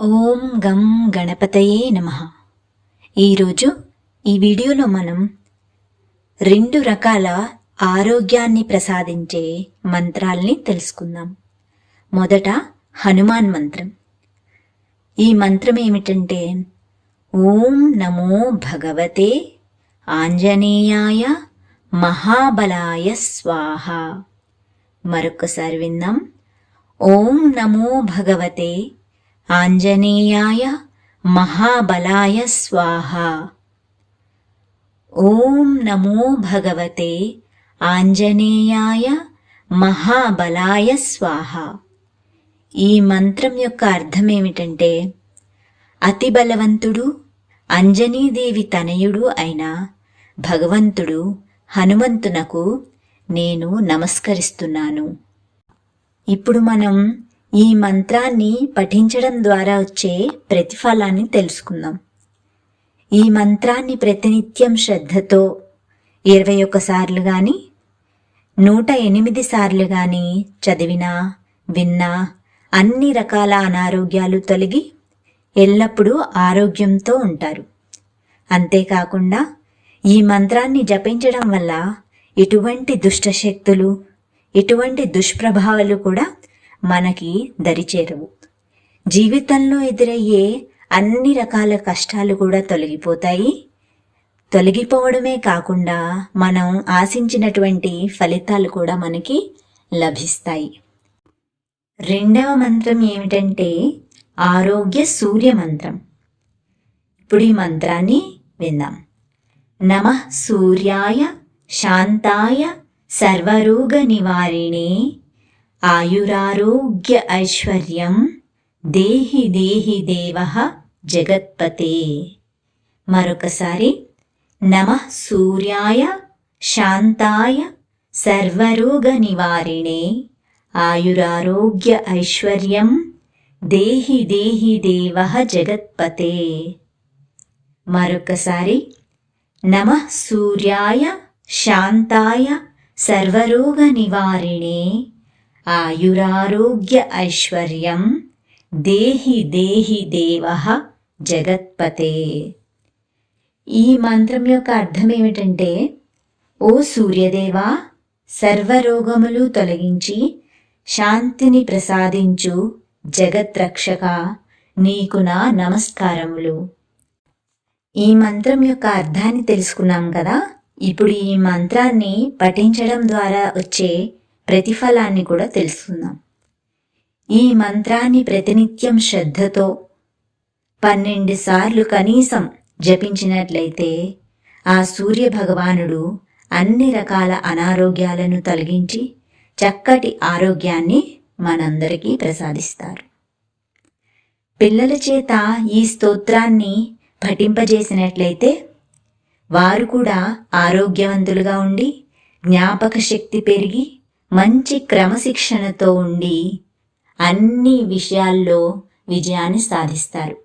ఓం గం గణపతయే నమ. ఈరోజు ఈ వీడియోలో మనం రెండు రకాల ఆరోగ్యాన్ని ప్రసాదించే మంత్రాల్ని తెలుసుకుందాం. మొదట హనుమాన్ మంత్రం. ఈ మంత్రం ఏమిటంటే ఓం నమో భగవతే ఆంజనేయాయ మహాబలాయ స్వాహ. మరొకసారి విందాం. ఓం నమో భగవతే ఆంజనేయాయ మహాబలాయ స్వాహ. ఓం నమో భగవతే ఆంజనేయాయ మహాబలాయ స్వాహ. ఈ మంత్రం యొక్క అర్థం ఏమిటంటే అతి బలవంతుడు అంజనీదేవి తనయుడు అయిన భగవంతుడు హనుమంతునకు నేను నమస్కరిస్తున్నాను. ఇప్పుడు మనం ఈ మంత్రాన్ని పఠించడం ద్వారా వచ్చే ప్రతిఫలాన్ని తెలుసుకుందాం. ఈ మంత్రాన్ని ప్రతినిత్యం శ్రద్ధతో ఇరవై ఒక్కసార్లు కానీ నూట ఎనిమిది సార్లు కానీ చదివినా విన్నా అన్ని రకాల అనారోగ్యాలు తొలగి ఎల్లప్పుడూ ఆరోగ్యంతో ఉంటారు. అంతేకాకుండా ఈ మంత్రాన్ని జపించడం వల్ల ఎటువంటి దుష్టశక్తులు ఎటువంటి దుష్ప్రభావాలు కూడా మనకి దరిచేరవు. జీవితంలో ఎదురయ్యే అన్ని రకాల కష్టాలు కూడా తొలగిపోతాయి. తొలగిపోవడమే కాకుండా మనం ఆశించినటువంటి ఫలితాలు కూడా మనకి లభిస్తాయి. రెండవ మంత్రం ఏమిటంటే ఆరోగ్య సూర్య మంత్రం. ఇప్పుడు ఈ మంత్రాన్ని విందాం. నమ సూర్యాయ శాంతాయ సర్వరోగ నివారిణే ఆయురారోగ్య ఐశ్వర్యం దేహి దేహి దేవ జగత్పతే. మరొకసారి నమ సూర్యాయ శాంతాయ సర్వరోగ నివారిణే ఆయురారోగ్య ఐశ్వర్యం దేహి దేహి దేవ జగత్పతే. మరొకసారి నమ సూర్యాయ శాంతాయ సర్వరోగ నివారిణే ఆయురారోగ్య ఐశ్వర్యం. దేహి దేహి దేవ జగత్పతే. ఈ మంత్రం యొక్క అర్థం ఏమిటంటే ఓ సూర్యదేవా సర్వరోగములు తొలగించి శాంతిని ప్రసాదించు జగత్రక్షక నీకు నా నమస్కారములు. ఈ మంత్రం యొక్క అర్థాన్ని తెలుసుకున్నాం కదా? ఇప్పుడు ఈ మంత్రాన్ని పఠించడం ద్వారా వచ్చే ప్రతిఫలాన్ని కూడా తెలుసుకుందాం. ఈ మంత్రాన్ని ప్రతినిత్యం శ్రద్ధతో పన్నెండు సార్లు కనీసం జపించినట్లయితే ఆ సూర్య భగవానుడు అన్ని రకాల అనారోగ్యాలను తొలగించి చక్కటి ఆరోగ్యాన్ని మనందరికీ ప్రసాదిస్తారు. పిల్లల చేత ఈ స్తోత్రాన్ని పఠింపజేసినట్లయితే వారు కూడా ఆరోగ్యవంతులుగా ఉండి జ్ఞాపక శక్తి పెరిగి మంచి క్రమశిక్షణతో ఉండి అన్ని విషయాల్లో విజయాన్ని సాధిస్తారు.